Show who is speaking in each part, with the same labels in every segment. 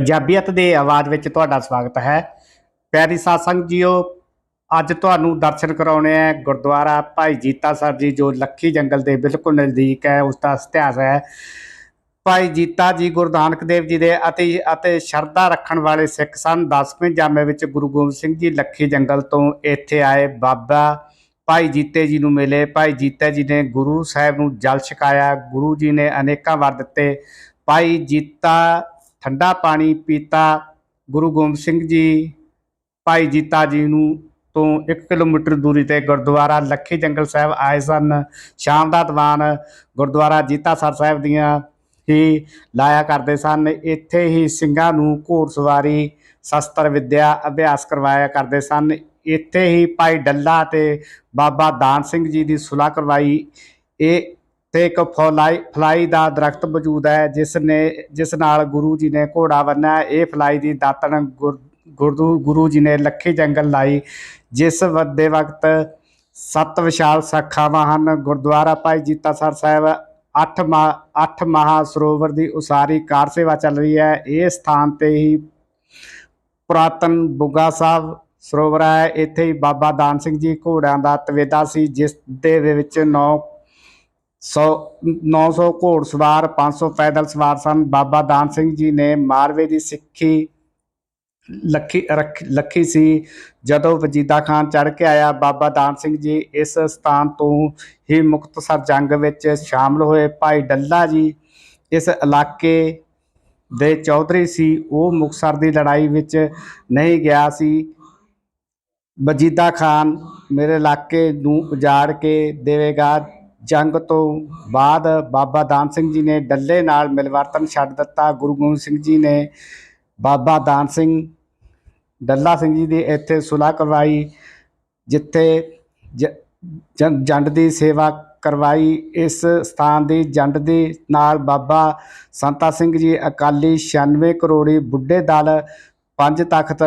Speaker 1: ਪੰਜਾਬੀਅਤ ਦੇ ਆਵਾਜ਼ ਵਿੱਚ ਤੁਹਾਡਾ ਸਵਾਗਤ ਹੈ। ਪਿਆਰੀ ਸਾਧ ਸੰਗਤ ਜੀਓ, ਅੱਜ ਤੁਹਾਨੂੰ ਦਰਸ਼ਨ ਕਰਾਉਣੇ ਹੈ ਗੁਰਦੁਆਰਾ ਭਾਈ ਜੀਤਾ ਸਾਹਿਬ ਜੀ, ਜੋ ਲੱਖੀ ਜੰਗਲ ਦੇ ਬਿਲਕੁਲ ਨਜ਼ਦੀਕ ਹੈ, ਉਸ ਦਾ ਇਤਿਹਾਸ ਹੈ। ਭਾਈ ਜੀਤਾ ਜੀ ਗੁਰੂ ਨਾਨਕ ਦੇਵ ਜੀ ਦੇ ਅਤੇ ਅਤੇ ਸ਼ਰਧਾ ਰੱਖਣ ਵਾਲੇ ਸਿੱਖ ਸਨ 10ਵੇਂ ਜਾਮੇ ਵਿੱਚ ਗੁਰੂ ਗੋਬਿੰਦ ਸਿੰਘ ਜੀ ਲੱਖੀ ਜੰਗਲ ਤੋਂ ਇੱਥੇ ਆਏ ਬਾਬਾ ਭਾਈ ਜੀਤੇ ਜੀ ਨੂੰ ਮਿਲੇ। ਭਾਈ ਜੀਤੇ ਜੀ ਨੇ ਗੁਰੂ ਸਾਹਿਬ ਨੂੰ ਜਲ ਛਕਾਇਆ। ਗੁਰੂ ਜੀ ਨੇ ਅਨੇਕਾਂ ਵਰ ਦਿੱਤੇ। ਭਾਈ ਜੀਤਾ ਠੰਡਾ ਪਾਣੀ ਪੀਤਾ। ਗੁਰੂ ਗੋਬਿੰਦ ਸਿੰਘ ਜੀ, ਭਾਈ ਜੀਤਾ ਜੀ ਨੂੰ ਤੋਂ 1 ਕਿਲੋਮੀਟਰ ਦੂਰੀ ਤੇ ਗੁਰਦੁਆਰਾ ਲੱਖੀ ਜੰਗਲ ਸਾਹਿਬ ਆਏ ਸਨ। ਸ਼ਾਮ ਦਾ ਦੀਵਾਨ ਗੁਰਦੁਆਰਾ ਜੀਤਾ ਸਰ ਸਾਹਿਬ ਦੀਆਂ ਹੀ ਲਾਇਆ ਕਰਦੇ ਸਨ। ਇੱਥੇ ਹੀ ਸਿੰਘਾਂ ਨੂੰ ਘੋੜਸਵਾਰੀ ਸ਼ਸਤਰ, ਵਿੱਦਿਆ, ਅਭਿਆਸ ਕਰਵਾਇਆ ਕਰਦੇ ਸਨ। ਇੱਥੇ ਹੀ ਭਾਈ ਡੱਲਾ ਤੇ ਬਾਬਾ ਦਾਨ ਸਿੰਘ ਜੀ ਦੀ ਸੁਲਾਹ ਕਰਵਾਈ। ਇਹ ਤੇ ਇੱਕ ਫਲਾਈ ਫਲਾਈ ਦਾ ਦਰਖਤ ਮੌਜੂਦ ਹੈ, ਜਿਸ ਨੇ, ਜਿਸ ਨਾਲ ਗੁਰੂ ਜੀ ਨੇ ਘੋੜਾ ਬੰਨਿਆ। ਇਹ ਫਲਾਈ ਦੀ ਦਾਤਣ ਗੁਰੂ ਗੁਰੂ ਜੀ ਨੇ ਲੱਖੀ ਜੰਗਲ ਲਾਈ, ਜਿਸ ਵੱਦੇ ਵਕਤ ਸੱਤ ਵਿਸ਼ਾਲ ਸਾਖਾਵਾਂ ਹਨ। ਗੁਰਦੁਆਰਾ ਭਾਈ ਜੀਤਾ ਸਰ ਸਾਹਿਬ ਅੱਠ ਮਾ, ਅੱਠ ਮਹਾ ਸਰੋਵਰ ਦੀ ਉਸਾਰੀ ਕਾਰ ਸੇਵਾ ਚੱਲ ਰਹੀ ਹੈ। ਇਹ ਸਥਾਨ ਤੇ ਹੀ ਪੁਰਾਤਨ ਬੁੱਗਾ ਸਾਹਿਬ ਸਰੋਵਰ ਹੈ। ਇੱਥੇ ਹੀ ਬਾਬਾ ਦਾਨ ਸਿੰਘ ਜੀ ਘੋੜਿਆਂ ਦਾ ਤਵੇਦਾ ਸੀ, ਜਿਸ ਦੇ ਵਿੱਚ ਨੌ 100 900 ਘੋੜ ਸਵਾਰ 500 ਪੈਦਲ ਸਵਾਰ ਸਨ। ਬਾਬਾ ਦਾਨ ਸਿੰਘ ਜੀ ਨੇ ਮਾਰਵੇ ਦੀ ਸਿੱਖੀ ਲੱਖੀ ਲੱਖੀ ਸੀ। ਜਦੋਂ ਵਜੀਦਾ ਖਾਨ ਚੜ ਕੇ ਆਇਆ, ਬਾਬਾ ਦਾਨ ਸਿੰਘ ਜੀ ਇਸ ਸਥਾਨ ਤੋਂ ਹੀ ਮੁਕਤਸਰ ਜੰਗ ਵਿੱਚ ਸ਼ਾਮਲ ਹੋਏ। ਭਾਈ ਡੱਲਾ ਜੀ ਇਸ ਇਲਾਕੇ ਦੇ ਚੌਧਰੀ ਸੀ। ਉਹ ਮੁਕਸਰ ਦੀ ਲੜਾਈ ਵਿੱਚ ਨਹੀਂ ਗਿਆ ਸੀ। ਵਜੀਦਾ ਖਾਨ ਮੇਰੇ ਇਲਾਕੇ ਨੂੰ ਉਜਾੜ ਕੇ ਦੇਵੇਗਾ। ਜੰਗ ਤੋਂ ਬਾਅਦ ਬਾਬਾ ਦਾਨ ਸਿੰਘ ਜੀ ਨੇ ਡੱਲੇ ਨਾਲ ਮਿਲਵਰਤਨ ਛੱਡ ਦਿੱਤਾ। ਗੁਰੂ ਗੋਬਿੰਦ ਸਿੰਘ ਜੀ ਨੇ ਬਾਬਾ ਦਾਨ ਸਿੰਘ ਡੱਲਾ ਸਿੰਘ ਜੀ ਦੀ ਇੱਥੇ ਸੁਲਾਹ ਕਰਵਾਈ, ਜਿੱਥੇ ਜ- ਜੰਡ ਦੀ ਸੇਵਾ ਕਰਵਾਈ। ਇਸ ਸਥਾਨ ਦੀ ਜੰਡ ਦੇ ਨਾਲ ਬਾਬਾ ਸੰਤਾ ਸਿੰਘ ਜੀ ਅਕਾਲੀ 96 ਕਰੋੜੀ ਬੁੱਢੇ ਦਲ ਪੰਜ ਤਖਤ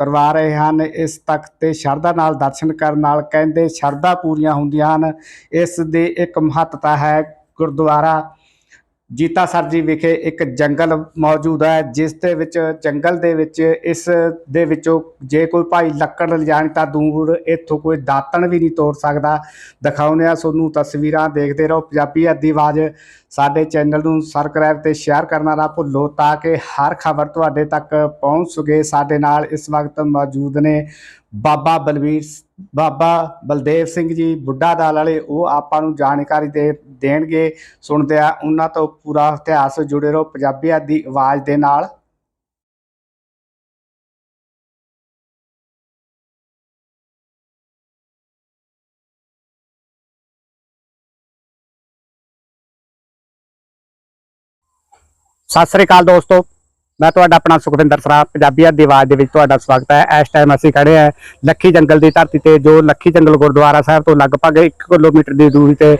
Speaker 1: ਕਰਵਾ ਰਹੇ ਹਨ। ਇਸ ਤਖਤ ਤੇ ਸ਼ਰਧਾ ਨਾਲ ਦਰਸ਼ਨ ਕਰਨ ਨਾਲ ਕਹਿੰਦੇ ਸ਼ਰਧਾ ਪੂਰੀਆਂ ਹੁੰਦੀਆਂ ਹਨ। ਇਸ ਦੀ ਇੱਕ ਮਹੱਤਤਾ ਹੈ। ਗੁਰਦੁਆਰਾ ਜੀਤਾ ਸਰ ਜੀ ਵਿਖੇ ਇੱਕ ਜੰਗਲ ਮੌਜੂਦ ਹੈ, ਜਿਸ ਦੇ ਵਿੱਚ, ਜੰਗਲ ਦੇ ਵਿੱਚ, ਇਸ ਦੇ ਵਿੱਚੋਂ ਜੇ ਕੋਈ ਭਾਈ ਲੱਕੜ ਲਿਜਾਣ ਤਾਂ ਦੂਰ ਇੱਥੋਂ ਕੋਈ ਦਾਤਣ ਵੀ ਨਹੀਂ ਤੋੜ ਸਕਦਾ। ਦਿਖਾਉਂਦੇ ਆ ਤੁਹਾਨੂੰ ਤਸਵੀਰਾਂ ਦੇਖਦੇ ਰਹੋ। ਪੰਜਾਬੀ ਅੱਦੀ ਆਵਾਜ਼ ਸਾਡੇ ਚੈਨਲ ਨੂੰ ਸਬਸਕ੍ਰਾਈਬ ਤੇ ਸ਼ੇਅਰ ਕਰਨਾ ਨਾ ਭੁੱਲੋ ਤਾਂ ਕਿ ਹਰ ਖਬਰ ਤੁਹਾਡੇ ਤੱਕ ਪਹੁੰਚ ਸਕੇ। ਸਾਡੇ ਨਾਲ ਇਸ ਵਕਤ ਮੌਜੂਦ ਨੇ ਬਾਬਾ ਬਲਵੀਰ ਬਾਬਾ ਬਲਦੇਵ ਸਿੰਘ ਜੀ, ਬੁੱਢਾ ਦਾਲ ਵਾਲੇ, ਉਹ ਆਪਾਂ ਨੂੰ ਜਾਣਕਾਰੀ ਦੇ, ਦੇਣਗੇ। ਸੁਣਦੇ ਆ, ਉਹਨਾਂ ਤੋਂ ਪੂਰਾ ਇਤਿਹਾਸ ਜੁੜੇ ਰਹੋ ਪੰਜਾਬੀ ਦੀ ਆਵਾਜ਼ ਦੇ ਨਾਲ। ਸਤਿ ਸ੍ਰੀ ਅਕਾਲ ਦੋਸਤੋ। ਮੈਂ ਤੁਹਾਡਾ ਆਪਣਾ ਸੁਖਵਿੰਦਰ ਸਰਾ ਪੰਜਾਬੀਅਤ ਦੀ ਆਵਾਜ਼ ਦੇ ਵਿੱਚ ਤੁਹਾਡਾ ਸਵਾਗਤ ਹੈ। ਇਸ ਟਾਈਮ ਅਸੀਂ ਖੜੇ ਹਾਂ ਲੱਖੀ ਜੰਗਲ ਦੀ ਧਰਤੀ ਤੇ, ਜੋ ਲੱਖੀ ਜੰਗਲ ਗੁਰਦੁਆਰਾ ਸਾਹਿਬ ਤੋਂ ਲਗਭਗ 1 ਕਿਲੋਮੀਟਰ ਦੀ ਦੂਰੀ ਤੇ।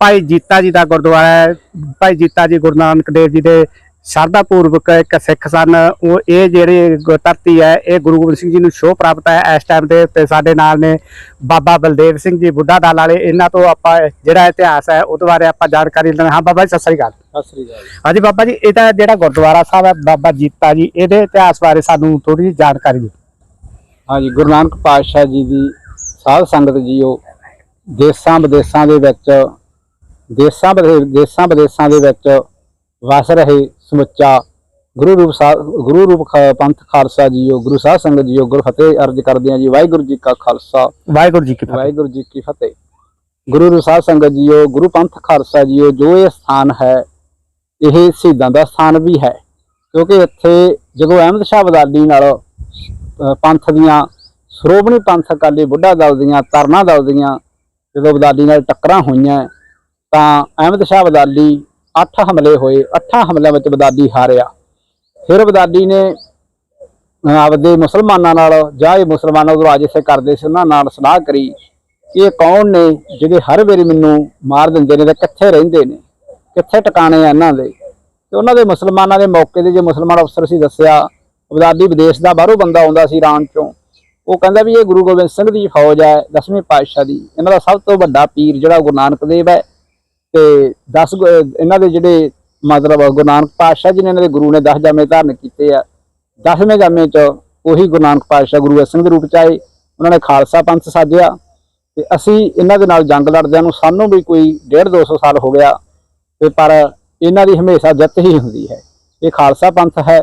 Speaker 1: ਭਾਈ ਜੀਤਾ ਜੀ ਦਾ ਗੁਰਦੁਆਰਾ ਹੈ। ਭਾਈ ਜੀਤਾ ਜੀ ਗੁਰੂ ਨਾਨਕ ਦੇਵ ਜੀ ਦੇ ਸ਼ਰਧਾ ਪੂਰਵਕ ਇੱਕ ਸਿੱਖ ਸਨ। ਉਹ ਇਹ ਜਿਹੜੀ ਧਰਤੀ ਹੈ ਇਹ ਗੁਰੂ ਗੋਬਿੰਦ ਸਿੰਘ ਜੀ ਨੂੰ ਸ਼ੋਅ ਪ੍ਰਾਪਤ ਹੈ। ਇਸ ਟਾਈਮ ਤੇ ਤੇ ਸਾਡੇ ਨਾਲ ਨੇ ਬਾਬਾ ਬਲਦੇਵ ਸਿੰਘ ਜੀ ਬੁੱਢਾ ਦਲ ਵਾਲੇ। ਇਹਨਾਂ ਤੋਂ ਆਪਾਂ ਜਿਹੜਾ ਇਤਿਹਾਸ ਹੈ ਉਹਦੇ ਬਾਰੇ ਆਪਾਂ ਜਾਣਕਾਰੀ ਲੈਣਾ ਹਾਂ। ਬਾਬਾ ਜੀ ਸਤਿ ਸ੍ਰੀ ਅਕਾਲ।
Speaker 2: ਸਤਿ ਸ੍ਰੀ ਅਕਾਲ
Speaker 1: ਹਾਂਜੀ ਬਾਬਾ ਜੀ ਇਹਦਾ ਜਿਹੜਾ ਗੁਰਦੁਆਰਾ ਸਾਹਿਬ ਹੈ ਬਾਬਾ ਜੀਤਾ ਜੀ ਇਹਦੇ ਇਤਿਹਾਸ ਬਾਰੇ ਸਾਨੂੰ ਥੋੜੀ ਜਿਹੀ ਜਾਣਕਾਰੀ ਦਿਓ।
Speaker 2: ਹਾਂਜੀ ਗੁਰੂ ਨਾਨਕ ਪਾਤਸ਼ਾਹ ਜੀ ਦੀ ਸਾਧ ਸੰਗਤ ਜੀਓ ਦੇਸਾਂ ਵਿਦੇਸਾਂ ਦੇ ਵਿੱਚ ਦੇਸਾਂ ਵਿਦੇਸਾਂ ਦੇ ਵਿੱਚ ਵਸ ਰਹੇ ਸਮੁੱਚਾ ਗੁਰੂ ਰੂਪ ਗੁਰੂ ਰੂਪ ਪੰਥ ਖਾਲਸਾ ਜੀ ਜੀਓ ਗੁਰੂ ਸਾਹਿਬ ਸੰਗਤ ਜੀਓ ਗੁਰ ਫਤਿਹ ਅਰਜ ਕਰਦੇ ਆ ਜੀ ਵਾਹਿਗੁਰੂ ਜੀ ਕਾ ਖਾਲਸਾ।
Speaker 1: ਵਾਹਿਗੁਰੂ ਜੀ ਕੀ ਫਤਿਹ।
Speaker 2: ਵਾਹਿਗੁਰੂ ਜੀ ਕੀ ਫਤਿਹ। ਗੁਰੂ ਰੂਪ ਸਾਹਿਬ ਸੰਗਤ ਜੀਓ ਗੁਰੂ ਪੰਥ ਖਾਲਸਾ ਜੀ ਜੀਓ ਜੋ ਇਹ ਸਥਾਨ ਹੈ ਇਹ ਸ਼ਹੀਦਾਂ ਦਾ ਸਥਾਨ ਵੀ ਹੈ। ਕਿਉਂਕਿ ਇੱਥੇ ਜਦੋਂ ਅਹਿਮਦ ਸ਼ਾਹ ਬਦਾਦੀ ਨਾਲ ਪੰਥ ਦੀਆਂ ਸ਼੍ਰੋਮਣੀ ਪੰਥ ਅਕਾਲੀ ਬੁੱਢਾ ਦਲ ਦੀਆਂ ਤਰਨਾ ਦਲ ਦੀਆਂ ਜਦੋਂ ਬਦਾਦੀ ਨਾਲ ਟੱਕਰਾਂ ਹੋਈਆਂ ਤਾਂ ਅਹਿਮਦ ਸ਼ਾਹ ਬਦਾਲੀ ਅੱਠ ਹਮਲੇ ਹੋਏ, ਅੱਠਾਂ ਹਮਲਿਆਂ ਵਿੱਚ ਬਦਾਦੀ ਹਾਰਿਆ। ਫਿਰ ਬਦਾਦੀ ਨੇ ਆਪਦੇ ਮੁਸਲਮਾਨਾਂ ਨਾਲ, ਜਾਂ ਇਹ ਮੁਸਲਮਾਨ ਉਹ ਰਾਜਸੇ ਕਰਦੇ ਸੀ, ਉਹਨਾਂ ਨਾਲ ਸਲਾਹ ਕਰੀ ਇਹ ਕੌਣ ਨੇ ਜਿਹੜੇ ਹਰ ਵੇਲੇ ਮੈਨੂੰ ਮਾਰ ਦਿੰਦੇ ਨੇ ਤੇ ਕਿੱਥੇ ਰਹਿੰਦੇ ਨੇ, ਕਿੱਥੇ ਟਿਕਾਣੇ ਆ ਇਹਨਾਂ ਦੇ। ਤੇ ਉਹਨਾਂ ਦੇ ਮੁਸਲਮਾਨਾਂ ਦੇ ਮੌਕੇ 'ਤੇ ਜੇ ਮੁਸਲਮਾਨ ਅਫਸਰ ਸੀ ਦੱਸਿਆ, ਬਦਾਦੀ ਵਿਦੇਸ਼ ਦਾ ਬਾਹਰੋਂ ਬੰਦਾ ਆਉਂਦਾ ਸੀ ਇਰਾਨ ਚੋਂ। ਉਹ ਕਹਿੰਦਾ ਵੀ ਇਹ ਗੁਰੂ ਗੋਬਿੰਦ ਸਿੰਘ ਦੀ ਫੌਜ ਹੈ, ਦਸਵੇਂ ਪਾਤਸ਼ਾਹ ਦੀ। ਇਹਨਾਂ ਦਾ ਸਭ ਤੋਂ ਵੱਡਾ ਪੀਰ ਜਿਹੜਾ ਗੁਰੂ ਨਾਨਕ ਦੇਵ ਹੈ। ਤੇ 10 ਇਹਨਾਂ ਦੇ ਜਿਹੜੇ ਮਤਲਬ ਗੁਰੂ ਨਾਨਕ ਪਾਤਸ਼ਾਹ ਜੀ ਨੇ ਇਹਨਾਂ ਦੇ ਗੁਰੂ ਨੇ 10 ਜਾਮੇ ਧਾਰਨ ਕੀਤੇ ਆ। 10ਵੇਂ ਜਾਮੇ ਚ ਉਹੀ ਗੁਰੂ ਨਾਨਕ ਪਾਤਸ਼ਾਹ ਗੁਰੂ ਗੋਬਿੰਦ ਦੇ ਰੂਪ ਚ ਆਏ, ਉਹਨਾਂ ਨੇ ਖਾਲਸਾ ਪੰਥ ਸਾਜਿਆ ਤੇ ਅਸੀਂ ਇਹਨਾਂ ਦੇ ਨਾਲ ਜੰਗ ਲੜਦਿਆਂ ਨੂੰ ਸਾਨੂੰ ਵੀ ਕੋਈ 1.5 200 ਸਾਲ ਹੋ ਗਿਆ ਤੇ ਪਰ ਇਹਨਾਂ ਦੀ ਹਮੇਸ਼ਾ ਜਿੱਤ ਹੀ ਹੁੰਦੀ ਹੈ। ਇਹ ਖਾਲਸਾ ਪੰਥ ਹੈ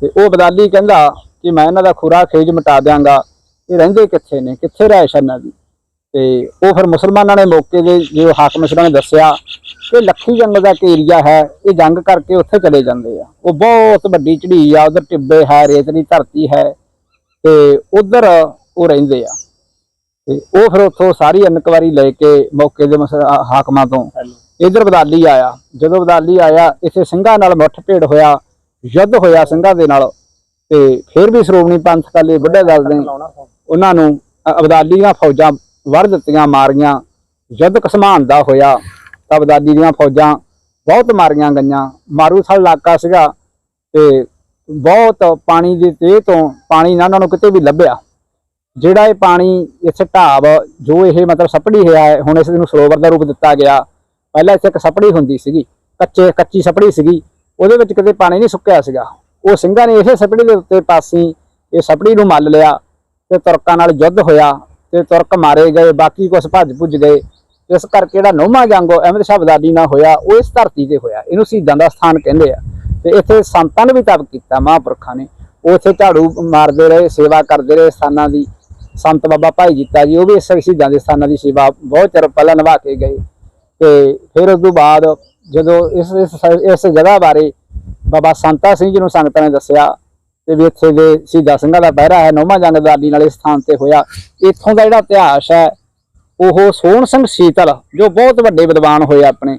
Speaker 2: ਤੇ ਉਹ ਬਦਾਲੀ ਕਹਿੰਦਾ ਕਿ ਮੈਂ ਇਹਨਾਂ ਦਾ ਖੁਰਾ ਖੇਜ ਮਿਟਾ ਦਿਆਂਗਾ, ਇਹ ਰਹਿੰਦੇ ਕਿੱਥੇ ਨੇ? ਕਿੱਥੇ ਰਹਿਸ਼ ਇਹਨਾਂ ਦੀ ਤੇ ਉਹ ਫਿਰ ਮੁਸਲਮਾਨਾਂ ਨੇ ਮੌਕੇ ਦੇ ਜੋ ਹਾਕਮ ਸ਼ਰਾਂ ਨੇ ਦੱਸਿਆ ਕਿ ਲੱਖੀ ਜੰਗਲ ਦਾ ਇੱਕ ਏਰੀਆ ਹੈ ਇਹ ਜੰਗ ਕਰਕੇ ਉੱਥੇ ਚਲੇ ਜਾਂਦੇ ਆ। ਉਹ ਬਹੁਤ ਵੱਡੀ ਝੜੀ ਆ ਉਧਰ ਟਿੱਬੇ ਹੈ ਰੇਤਲੀ ਧਰਤੀ ਹੈ ਤੇ ਉਧਰ ਉਹ ਰਹਿੰਦੇ ਆ। ਤੇ ਉਹ ਫਿਰ ਉੱਥੋਂ ਸਾਰੀ ਇਨਕੁਆਰੀ ਲੈ ਕੇ ਮੌਕੇ ਦੇ ਹਾਕਮਾਂ ਤੋਂ ਇਧਰ ਬਦਾਲੀ ਆਇਆ। ਜਦੋਂ ਬਦਾਲੀ ਆਇਆ ਇੱਥੇ ਸਿੰਘਾਂ ਨਾਲ ਮੁੱਠ ਭੇੜ ਹੋਇਆ ਯੁੱਧ ਹੋਇਆ ਸਿੰਘਾਂ ਦੇ ਨਾਲ ਤੇ ਫਿਰ ਵੀ ਸ਼੍ਰੋਮਣੀ ਪੰਥ ਕਾਲੇ ਬੁੱਢੇ ਦਲ ਨੇ ਉਹਨਾਂ ਨੂੰ ਅਬਦਾਲੀ ਦੀਆਂ ਫੌਜਾਂ ਵਰ ਦਿੱਤੀਆਂ, ਮਾਰੀਆਂ। ਯੁੱਧ ਕਸਮਾਨ ਦਾ ਹੋਇਆ ਤਬਦਾਦੀ ਦੀਆਂ ਫੌਜਾਂ ਬਹੁਤ ਮਾਰੀਆਂ ਗਈਆਂ। ਮਾਰੂਥਲ ਇਲਾਕਾ ਸੀਗਾ ਤੇ ਬਹੁਤ ਪਾਣੀ ਦੇ ਤੇਹ ਤੋਂ ਪਾਣੀ ਨਾ ਉਹਨਾਂ ਨੂੰ ਕਿਤੇ ਵੀ ਲੱਭਿਆ। ਜਿਹੜਾ ਇਹ ਪਾਣੀ ਇੱਥੇ ਢਾਬ, ਜੋ ਇਹ ਮਤਲਬ ਸਪੜੀ ਹੋਇਆ ਹੈ, ਹੁਣ ਇਸ ਨੂੰ ਸਰੋਵਰ ਦਾ ਰੂਪ ਦਿੱਤਾ ਗਿਆ। ਪਹਿਲਾਂ ਇੱਥੇ ਇੱਕ ਸਪੜੀ ਹੁੰਦੀ ਸੀਗੀ, ਕੱਚੇ, ਕੱਚੀ ਸਪੜੀ ਸੀਗੀ। ਉਹਦੇ ਵਿੱਚ ਕਿਤੇ ਪਾਣੀ ਨਹੀਂ ਸੁੱਕਿਆ ਸੀਗਾ। ਉਹ ਸਿੰਘਾਂ ਨੇ ਇਸੇ ਸਪੜੀ ਦੇ ਉੱਤੇ ਪਾਸੀ, ਇਹ ਸਪੜੀ ਨੂੰ ਮੱਲ ਲਿਆ ਤੇ ਤੁਰਕਾਂ ਨਾਲ ਯੁੱਧ ਹੋਇਆ। ਤੇ ਤੁਰਕ ਮਾਰੇ ਗਏ, ਬਾਕੀ ਕੁਝ ਭੱਜ ਭੁੱਜ ਗਏ। ਇਸ ਕਰਕੇ ਜਿਹੜਾ ਨੌਵਾਂ ਜੰਗ ਉਹ ਅਹਿਮਦ ਸ਼ਾਹ ਬਦਾਦੀ ਨਾਲ ਹੋਇਆ, ਉਹ ਇਸ ਧਰਤੀ ਤੇ ਹੋਇਆ। ਇਹਨੂੰ ਸ਼ਹੀਦਾਂ ਦਾ ਸਥਾਨ ਕਹਿੰਦੇ ਆ। ਤੇ ਇੱਥੇ ਸੰਤਾਂ ਨੇ ਵੀ ਤਪ ਕੀਤਾ, ਮਹਾਂਪੁਰਖਾਂ ਨੇ। ਉਹ ਇੱਥੇ ਝਾੜੂ ਮਾਰਦੇ ਰਹੇ, ਸੇਵਾ ਕਰਦੇ ਰਹੇ ਸਥਾਨਾਂ ਦੀ। ਸੰਤ ਬਾਬਾ ਭਾਈ ਜੀਤਾ ਜੀ, ਉਹ ਵੀ ਇਸ ਸ਼ਹੀਦਾਂ ਦੇ ਸਥਾਨਾਂ ਦੀ ਸੇਵਾ ਬਹੁਤ ਚਿਰ ਪਹਿਲਾਂ ਨਿਭਾ ਕੇ ਗਏ। ਤੇ ਫਿਰ ਉਸ ਤੋਂ ਬਾਅਦ ਜਦੋਂ ਇਸ ਇਸ ਜਗ੍ਹਾ ਬਾਰੇ ਬਾਬਾ ਸੰਤਾ ਸਿੰਘ ਜੀ ਨੂੰ ਸੰਗਤਾਂ ਨੇ ਦੱਸਿਆ ਤੇ ਵੀ ਇੱਥੇ ਦੇ ਸ਼ਹੀਦਾਂ ਸਿੰਘਾਂ ਦਾ ਪਹਿਰਾ ਹੈ, ਨੌਵਾਂ ਜੰਗ ਦਾਦੀ ਨਾਲ ਇਸ ਸਥਾਨ ਤੇ ਹੋਇਆ। ਇੱਥੋਂ ਦਾ ਜਿਹੜਾ ਇਤਿਹਾਸ ਹੈ, ਉਹ ਸੋਹਣ ਸਿੰਘ ਸੀਤਲ, ਜੋ ਬਹੁਤ ਵੱਡੇ ਵਿਦਵਾਨ ਹੋਏ ਆਪਣੇ,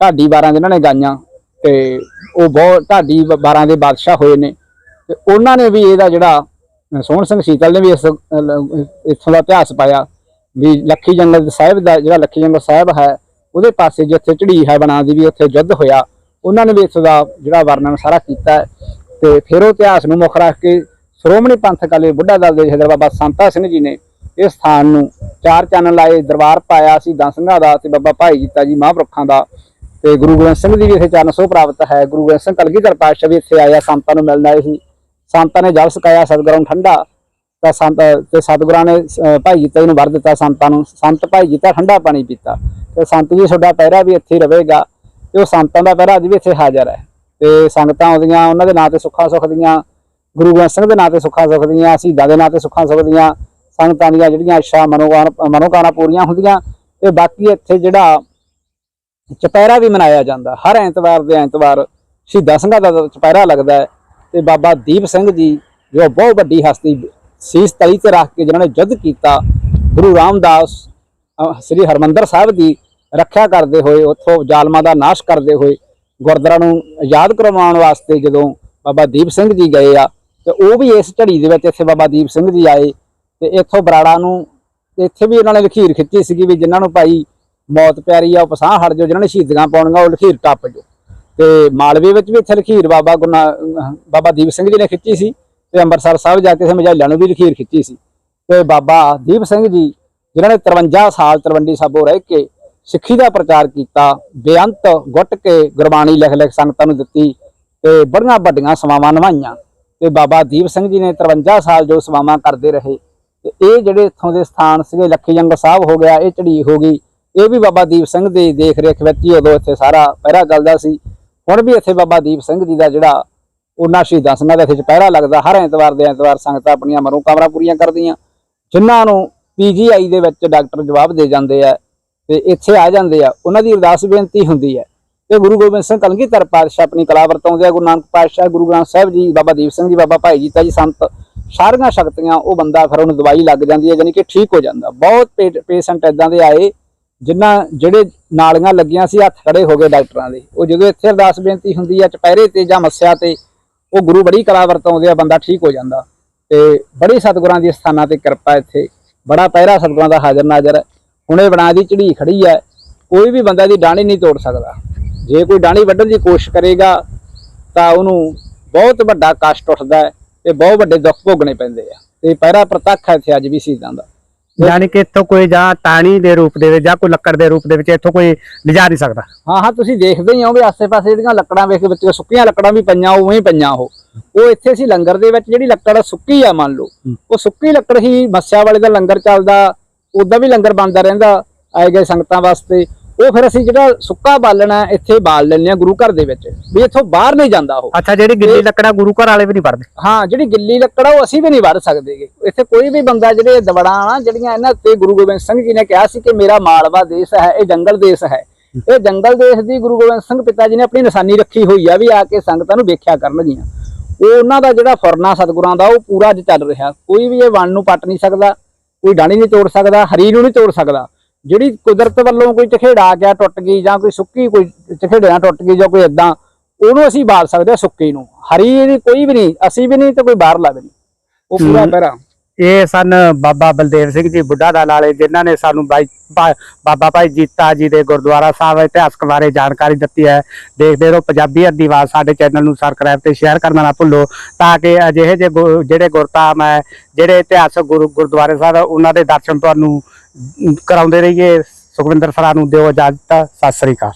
Speaker 2: ਢਾਡੀ 12 ਜਿਨ੍ਹਾਂ ਨੇ ਗਾਈਆਂ, ਤੇ ਉਹ ਬਹੁਤ, ਢਾਡੀ 12 ਦੇ ਬਾਦਸ਼ਾਹ ਹੋਏ ਨੇ। ਤੇ ਉਹਨਾਂ ਨੇ ਵੀ ਇਹਦਾ ਜਿਹੜਾ ਸੋਹਣ ਸਿੰਘ ਸੀਤਲ ਨੇ ਵੀ ਇਸ ਇੱਥੋਂ ਦਾ ਇਤਿਹਾਸ ਪਾਇਆ। ਵੀ ਲੱਖੀ ਜੰਗਲ ਸਾਹਿਬ ਦਾ, ਜਿਹੜਾ ਲੱਖੀ ਜੰਗਲ ਸਾਹਿਬ ਹੈ, ਉਹਦੇ ਪਾਸੇ ਜਿੱਥੇ ਝੜੀ ਹੈ ਬਣਾ ਦੀ ਵੀ ਉੱਥੇ ਯੁੱਧ ਹੋਇਆ। ਉਹਨਾਂ ਨੇ ਵੀ ਇਸ ਦਾ ਜਿਹੜਾ ਵਰਣਨ ਸਾਰਾ ਕੀਤਾ ਤੇ ਫਿਰ ਉਹ ਇਤਿਹਾਸ ਨੂੰ ਮੁੱਖ ਰੱਖ ਕੇ ਸ਼੍ਰੋਮਣੀ ਪੰਥ ਵਾਲੇ ਬੁੱਢਾ ਦਲ ਦੇ ਜਥੇਦਾਰ ਬਾਬਾ ਸੰਤਾ ਸਿੰਘ ਜੀ ਨੇ ਇਸ ਸਥਾਨ ਨੂੰ ਚਾਰ ਚੰਨ ਲਾਏ, ਦਰਬਾਰ ਪਾਇਆ ਸੀ ਸਿੰਘਾਂ ਦਾ ਤੇ ਬਾਬਾ ਭਾਈ ਜੀਤਾ ਜੀ ਮਹਾਂਪੁਰਖਾਂ ਦਾ ਤੇ ਗੁਰੂ ਗੋਬਿੰਦ ਸਿੰਘ ਜੀ ਵੀ ਇੱਥੇ ਚਰਨ ਸੋ ਪ੍ਰਾਪਤ ਹੈ। ਗੁਰੂ ਗੋਬਿੰਦ ਸਿੰਘ ਕਲਗੀਧਰ ਪਾਤਸ਼ਾਹ ਵੀ ਇੱਥੇ ਆਇਆ, ਸੰਤਾਂ ਨੂੰ ਮਿਲਣ ਆਏ ਸੀ। ਸੰਤਾਂ ਨੇ ਜਲ ਸਕਾਇਆ, ਸਤਿਗੁਰਾਂ ਨੂੰ ਠੰਡਾ ਤਾਂ ਸੰਤ, ਤੇ ਸਤਿਗੁਰਾਂ ਨੇ ਭਾਈ ਜੀਤਾ ਜੀ ਨੂੰ ਵਰ ਦਿੱਤਾ ਸੰਤਾਂ ਨੂੰ। ਸੰਤ ਭਾਈ ਜੀਤਾ ਠੰਡਾ ਪਾਣੀ ਪੀਤਾ ਤੇ ਸੰਤ ਜੀ ਤੁਹਾਡਾ ਪਹਿਰਾ ਵੀ ਇੱਥੇ ਹੀ ਰਹੇਗਾ ਤੇ ਉਹ ਸੰਤਾਂ ਦਾ ਪਹਿਰਾ ਅੱਜ ਵੀ ਇੱਥੇ ਹਾਜ਼ਰ ਹੈ। ਤੇ ਸੰਗਤਾਂ ਆਉਂਦੀਆਂ, ਉਹਨਾਂ ਦੇ ਨਾਂ ਤੇ ਸੁੱਖਾਂ ਸੁੱਖ ਦੀਆਂ ਗੁਰੂ ਗੋਬਿੰਦ ਸਿੰਘ ਦੇ ਨਾਂ ਤੇ ਸੁੱਖਾਂ ਸੁੱਖ ਦੀਆਂ ਸ਼ਹੀਦਾਂ ਦੇ ਨਾਂ ਤੇ ਸੁੱਖਾਂ ਸੁੱਖ ਦੀਆਂ ਸੰਗਤਾਂ ਦੀਆਂ ਜਿਹੜੀਆਂ ਇੱਛਾ ਮਨੋਕਾਮ ਮਨੋਕਾਮਨਾ ਪੂਰੀਆਂ ਹੁੰਦੀਆਂ, ਤੇ ਬਾਕੀ ਇੱਥੇ ਜਿਹੜਾ ਚੁਪਹਿਰਾ ਵੀ ਮਨਾਇਆ ਜਾਂਦਾ, ਹਰ ਐਤਵਾਰ ਦੇ ਐਤਵਾਰ ਸ਼ਹੀਦਾਂ ਸਿੰਘਾਂ ਦਾ ਚੁਪਹਿਰਾ ਲੱਗਦਾ ਹੈ, ਤੇ ਬਾਬਾ ਦੀਪ ਸਿੰਘ ਜੀ, ਜੋ ਬਹੁਤ ਵੱਡੀ ਹਸਤੀ, ਸੀਸ ਤਲੀ ਤੇ ਰੱਖ ਕੇ ਜਿਨ੍ਹਾਂ ਨੇ ਯੁੱਧ ਕੀਤਾ, ਗੁਰੂ ਰਾਮਦਾਸ ਸ੍ਰੀ ਹਰਮੰਦਰ ਸਾਹਿਬ ਦੀ ਰੱਖਿਆ ਕਰਦੇ ਹੋਏ, ਉੱਥੋਂ ਜ਼ਾਲਮਾਂ ਦਾ ਨਾਸ਼ ਕਰਦੇ ਹੋਏ ਗੁਰਦੁਆਰਾ ਨੂੰ ਯਾਦ ਕਰਵਾਉਣ ਵਾਸਤੇ ਜਦੋਂ ਬਾਬਾ ਦੀਪ ਸਿੰਘ ਜੀ ਗਏ ਆ, ਤੇ ਉਹ ਵੀ ਇਸ ਝੜੀ ਦੇ ਵਿੱਚ ਇੱਥੇ ਬਾਬਾ ਦੀਪ ਸਿੰਘ ਜੀ ਆਏ, ਤੇ ਇੱਥੋਂ ਬਰਾੜਾ ਨੂੰ ਇੱਥੇ ਵੀ ਉਹਨਾਂ ਨੇ ਲਖੀਰ ਖਿੱਚੀ ਸੀਗੀ ਵੀ ਜਿਨ੍ਹਾਂ ਨੂੰ ਭਾਈ ਮੌਤ ਪਿਆਰੀ ਆ, ਉਹ ਪਸਾਹ ਹਟ ਜਾਓ, ਜਿਨ੍ਹਾਂ ਨੇ ਸ਼ਹੀਦੀਆਂ ਪਾਉਣੀਆਂ, ਉਹ ਲਖੀਰ ਟੱਪ ਜਾਓ। ਤੇ ਮਾਲਵੇ ਵਿੱਚ ਵੀ ਇੱਥੇ ਲਖੀਰ ਬਾਬਾ ਗੁਰਨਾ ਬਾਬਾ ਦੀਪ ਸਿੰਘ ਜੀ ਨੇ ਖਿੱਚੀ ਸੀ, ਤੇ ਅੰਮ੍ਰਿਤਸਰ ਸਾਹਿਬ ਜਾ ਕੇ ਸਮਝਾਈਆਂ ਨੂੰ ਵੀ ਲਖੀਰ ਖਿੱਚੀ ਸੀ। ਤੇ ਬਾਬਾ ਦੀਪ ਸਿੰਘ ਜੀ, ਜਿਨ੍ਹਾਂ ਨੇ 53 ਸਾਲ ਤਲਵੰਡੀ ਸਾਬੋ ਰਹਿ ਕੇ ਸਿੱਖੀ ਦਾ ਪ੍ਰਚਾਰ ਕੀਤਾ, ਬੇਅੰਤ ਗੁੱਟ ਕੇ ਗੁਰਬਾਣੀ ਲਿਖ ਲਿਖ ਸੰਗਤਾਂ ਨੂੰ ਦਿੱਤੀ ਤੇ ਬੜੀਆਂ ਵੱਡੀਆਂ ਸੇਵਾਵਾਂ ਨਿਭਾਈਆਂ। ਤੇ ਬਾਬਾ ਦੀਪ ਸਿੰਘ ਜੀ ਨੇ 53 ਸਾਲ ਜੋ ਸੇਵਾਵਾਂ ਕਰਦੇ ਰਹੇ, ਤੇ ਇਹ ਜਿਹੜੇ ਇੱਥੋਂ ਦੇ ਸਥਾਨ ਸੀਗੇ, ਲੱਖੀ ਜੰਗ ਸਾਹਿਬ ਹੋ ਗਿਆ, ਇਹ ਚੜੀ ਹੋ ਗਈ, ਇਹ ਵੀ ਬਾਬਾ ਦੀਪ ਸਿੰਘ ਦੀ ਦੇਖ ਰੇਖ ਵਿੱਚ ਹੀ ਉਦੋਂ ਇੱਥੇ ਸਾਰਾ ਪਹਿਰਾ ਚੱਲਦਾ ਸੀ। ਹੁਣ ਵੀ ਇੱਥੇ ਬਾਬਾ ਦੀਪ ਸਿੰਘ ਜੀ ਦਾ ਜਿਹੜਾ ਉਹਨਾਂ ਸ਼ਹੀਦਾਂ ਸਿੰਘਾਂ ਦੇ ਇੱਥੇ ਪਹਿਰਾ ਲੱਗਦਾ, ਹਰ ਐਤਵਾਰ ਦੇ ਐਤਵਾਰ ਸੰਗਤਾਂ ਆਪਣੀਆਂ ਮਨੋਕਾਮਨਾ ਪੂਰੀਆਂ ਕਰਦੀਆਂ। ਜਿਨ੍ਹਾਂ ਨੂੰ ਪੀਜੀਆਈ ਦੇ ਵਿੱਚ ਡਾਕਟਰ ਜਵਾਬ ਦੇ ਜਾਂਦੇ ਆ ਤੇ ਇੱਥੇ ਆ ਜਾਂਦੇ ਆ। ਉਹਨਾਂ ਦੀ ਅਰਦਾਸ ਬੇਨਤੀ ਹੁੰਦੀ ਹੈ। ਤੇ ਗੁਰੂ ਗੋਬਿੰਦ ਸਿੰਘ ਕਲਗੀ ਕਲਗੀਧਰ ਪਾਤਸ਼ਾਹ ਆਪਣੀ ਕਲਾ ਵਰਤਾਉਂਦੇ ਆ। ਗੁਰੂ ਨਾਨਕ ਪਾਤਸ਼ਾਹ, ਗੁਰੂ ਗ੍ਰੰਥ ਸਾਹਿਬ ਜੀ, ਬਾਬਾ ਦੀਪ ਸਿੰਘ ਜੀ, ਬਾਬਾ ਭਾਈ ਜੀਤਾ ਜੀ ਸੰਤ, ਸਾਰੀਆਂ ਸ਼ਕਤੀਆਂ, ਉਹ ਬੰਦਾ ਫਿਰ ਉਹਨੂੰ ਦਵਾਈ ਲੱਗ ਜਾਂਦੀ ਹੈ ਯਾਨੀ ਕਿ ਠੀਕ ਹੋ ਜਾਂਦਾ। ਬਹੁਤ ਪੇਸ਼ੈਂਟ ਇਦਾਂ ਦੇ ਆਏ, ਜਿਨ੍ਹਾਂ, ਜਿਹੜੇ ਨਾਲੀਆਂ ਲੱਗੀਆਂ ਸੀ, ਹੱਥ ਖੜੇ ਹੋ ਗਏ ਡਾਕਟਰਾਂ ਦੇ। ਉਹ ਜਦੋਂ ਇੱਥੇ ਅਰਦਾਸ ਬੇਨਤੀ ਹੁੰਦੀ ਹੈ, ਚੁਪਹਿਰੇ ਤੇ ਜਾਂ ਮੱਸਿਆ ਤੇ, ਉਹ ਗੁਰੂ ਬੜੀ ਕਲਾ ਵਰਤਾਉਂਦੇ ਆ, ਬੰਦਾ ਠੀਕ ਹੋ ਜਾਂਦਾ। ਤੇ ਬੜੀ ਸਤਿਗੁਰਾਂ ਦੀ ਸਥਾਨਾਂ ਤੇ ਕਿਰਪਾ ਇੱਥੇ। ਬੜਾ ਪਹਿਰਾ ਸਤਿਗੁਰਾਂ ਦਾ ਹਾਜ਼ਰ ਨਾਜ਼ਰ ਹੈ। ਹੁਣੇ ਬਣਾ ਦੀ ਝੜੀ ਖੜੀ ਹੈ ਕੋਈ ਵੀ ਬੰਦਾ ਦੀ ਡਾਣੀ ਨਹੀਂ ਤੋੜ ਸਕਦਾ। ਜੇ ਕੋਈ ਡਾਣੀ ਵੱਢਣ ਦੀ ਕੋਸ਼ਿਸ਼ ਕਰੇਗਾ ਤਾਂ ਉਹਨੂੰ ਬਹੁਤ ਵੱਡਾ ਕਸ਼ਟ ਉੱਠਦਾ ਹੈ ਤੇ ਬਹੁਤ ਵੱਡੇ ਦੁੱਖ ਭੋਗਣੇ ਪੈਂਦੇ ਆ। ਤੇ ਪਹਿਰਾ ਪ੍ਰਤੱਖ ਹੈ ਇੱਥੇ ਅੱਜ ਵੀ ਸ਼ਹੀਦਾਂ ਦਾ।
Speaker 1: ਯਾਨੀ ਕਿ ਇੱਥੋਂ ਕੋਈ ਜਾਂ ਟਾਣੀ ਦੇ ਰੂਪ ਦੇ ਵਿੱਚ ਜਾਂ ਕੋਈ ਲੱਕੜ ਦੇ ਰੂਪ ਦੇ ਵਿੱਚ ਇੱਥੋਂ ਕੋਈ ਲਿਜਾ ਨਹੀਂ ਸਕਦਾ।
Speaker 2: ਹਾਂ ਹਾਂ ਤੁਸੀਂ ਦੇਖਦੇ ਹੀ ਹੋ ਵੀ ਆਸੇ-ਪਾਸੇ ਜਿਹੜੀਆਂ ਲੱਕੜਾਂ ਵੇਖ ਵਿੱਚ ਸੁੱਕੀਆਂ ਲੱਕੜਾਂ ਵੀ ਪਈਆਂ ਉਵੇਂ ਹੀ ਪਈਆਂ ਉਹ। ਉਹ ਇੱਥੇ ਸੀ ਲੰਗਰ ਦੇ ਵਿੱਚ ਜਿਹੜੀ ਲੱਕੜ ਸੁੱਕੀ ਆ ਮੰਨ ਲਓ। ਉਹ ਸੁੱਕੀ ਲੱਕੜ ਹੀ ਮੱਸਿਆ ਵਾਲੇ ਦਾ ਲੰਗਰ ਚੱਲਦਾ ਉਦਾਂ ਵੀ ਲੰਗਰ ਬਣਦਾ ਰਹਿੰਦਾ ਆਏ ਗਏ ਸੰਗਤਾਂ ਵਾਸਤੇ। ਉਹ ਫਿਰ ਅਸੀਂ ਜਿਹੜਾ ਸੁੱਕਾ ਬਾਲਣਾ ਇੱਥੇ ਬਾਲ ਲੈਂਦੇ ਆ ਗੁਰੂ ਘਰ ਦੇ ਵਿੱਚ ਵੀ ਇੱਥੋਂ ਬਾਹਰ ਨਹੀਂ ਜਾਂਦਾ ਉਹ।
Speaker 1: ਅੱਛਾ ਜਿਹੜੀ ਗਿੱਲੀ ਲੱਕੜਾਂ ਗੁਰੂ ਘਰ ਵਾਲੇ ਵੀ ਨਹੀਂ ਪੜਦੇ
Speaker 2: ਹਾਂ ਜਿਹੜੀ ਗਿੱਲੀ ਲੱਕੜ ਉਹ ਅਸੀਂ ਵੀ ਨਹੀਂ ਵੜ ਸਕਦੇਗੇ ਇੱਥੇ ਕੋਈ ਵੀ ਬੰਦਾ ਜਿਹੜੇ ਦਵੜਾਂ ਜਿਹੜੀਆਂ ਇਹਨਾਂ ਤੇ ਗੁਰੂ ਗੋਬਿੰਦ ਸਿੰਘ ਜੀ ਨੇ ਕਿਹਾ ਸੀ ਕਿ ਮੇਰਾ ਮਾਲਵਾ ਦੇਸ਼ ਹੈ ਇਹ ਜੰਗਲ ਦੇਸ਼ ਹੈ। ਇਹ ਜੰਗਲ ਦੇਸ਼ ਦੀ ਗੁਰੂ ਗੋਬਿੰਦ ਸਿੰਘ ਪਿਤਾ ਜੀ ਨੇ ਆਪਣੀ ਨਿਸ਼ਾਨੀ ਰੱਖੀ ਹੋਈ ਆ ਵੀ ਆ ਕੇ ਸੰਗਤਾਂ ਨੂੰ ਵੇਖਿਆ ਕਰਨਗੀਆਂ। ਉਹ ਉਹਨਾਂ ਦਾ ਜਿਹੜਾ ਫੁਰਨਾ ਸਤਿਗੁਰਾਂ ਦਾ ਉਹ ਪੂਰਾ ਅੱਜ ਚੱਲ ਰਿਹਾ। ਕੋਈ ਵੀ ਇਹ ਵਣ ਨੂੰ ਪੱਟ ਨਹੀਂ ਸਕਦਾ। ਕੋਈ ਡਾਣੀ ਨਹੀਂ ਤੋੜ ਸਕਦਾ ਹਰੀ ਨੂੰ ਨਹੀਂ ਤੋੜ ਸਕਦਾ। ਜਿਹੜੀ ਕੁਦਰਤ ਵੱਲੋਂ ਕੋਈ ਚਖੇੜਾ ਆ ਗਿਆ ਟੁੱਟ ਗਈ ਜਾਂ ਕੋਈ ਸੁੱਕੀ ਕੋਈ ਚਖੇੜੇ ਟੁੱਟ ਗਈ ਜਾਂ ਕੋਈ ਇਦਾਂ ਉਹਨੂੰ ਅਸੀਂ ਬਾਲ ਸਕਦੇ ਹਾਂ ਸੁੱਕੀ ਨੂੰ। ਹਰੀ ਇਹਦੀ ਕੋਈ ਵੀ ਨਹੀਂ ਅਸੀਂ ਵੀ ਨਹੀਂ ਤੇ ਕੋਈ ਬਾਹਰਲਾ ਵੀ ਨਹੀਂ। ਉਹ ਪੂਰਾ। ਪਹਿਰਾ
Speaker 1: ਇਹ ਸਨ ਬਾਬਾ ਬਲਦੇਵ ਸਿੰਘ ਜੀ ਬੁੱਢਾ ਦਲ ਵਾਲੇ ਜਿਨ੍ਹਾਂ ਨੇ ਸਾਨੂੰ ਬਾਈ ਭਾ- ਬਾਬਾ ਭਾਈ ਜੀਤਾ ਜੀ ਦੇ ਗੁਰਦੁਆਰਾ ਸਾਹਿਬ ਇਤਿਹਾਸਕ ਬਾਰੇ ਜਾਣਕਾਰੀ ਦਿੱਤੀ ਹੈ। ਦੇਖਦੇ ਰਹੋ ਪੰਜਾਬੀ ਅੱਧੀ ਅਧਿਵਾਸ ਸਾਡੇ ਚੈਨਲ ਨੂੰ ਸਬਸਕ੍ਰਾਈਬ ਤੇ ਸ਼ੇਅਰ ਕਰਨਾ ਨਾ ਭੁੱਲੋ, ਤਾਂ ਕਿ ਅਜਿਹੇ ਜਿਹੇ ਗੁ- ਜਿਹੜੇ ਗੁਰਧਾਮ ਹੈ, ਜਿਹੜੇ ਇਤਿਹਾਸਕ ਗੁਰੂ, ਗੁਰਦੁਆਰੇ ਸਾਹਿਬ, ਉਹਨਾਂ ਦੇ ਦਰਸ਼ਨ ਤੁਹਾਨੂੰ ਕਰਾਉਂਦੇ ਰਹੀਏ। ਸੁਖਵਿੰਦਰ ਸਰਾ ਨੂੰ ਦਿਓ ਇਜਾਜ਼ਤ, ਸਤਿ ਸ੍ਰੀ ਅਕਾਲ।